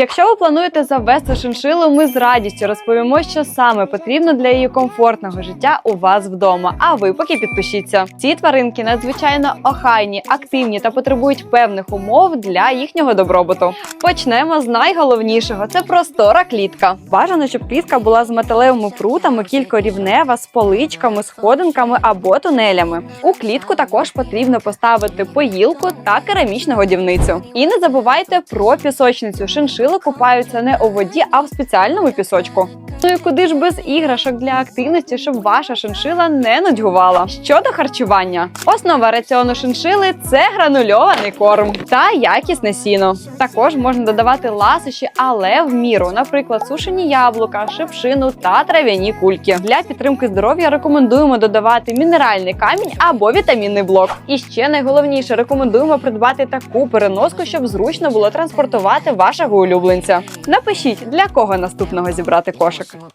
Якщо ви плануєте завести шиншилу, ми з радістю розповімо, що саме потрібно для її комфортного життя у вас вдома. А ви поки підпишіться. Ці тваринки надзвичайно охайні, активні та потребують певних умов для їхнього добробуту. Почнемо з найголовнішого: це простора клітка. Бажано, щоб клітка була з металевими прутами, кількорівнева, з поличками, сходинками або тунелями. У клітку також потрібно поставити поїлку та керамічну годівницю. І не забувайте про пісочницю. Шиншили купаються не у воді, а в спеціальному пісочку. Ну і куди ж без іграшок для активності, щоб ваша шиншила не нудьгувала. Щодо харчування, основа раціону шиншили це гранульований корм та якісне сіно. Також можна додавати ласощі, але в міру, наприклад, сушені яблука, шипшину та трав'яні кульки. Для підтримки здоров'я рекомендуємо додавати мінеральний камінь або вітамінний блок. І ще найголовніше рекомендуємо придбати таку переноску, щоб зручно було транспортувати вашого улюбленця. Напишіть, для кого наступного зібрати кошик. Дякуємо.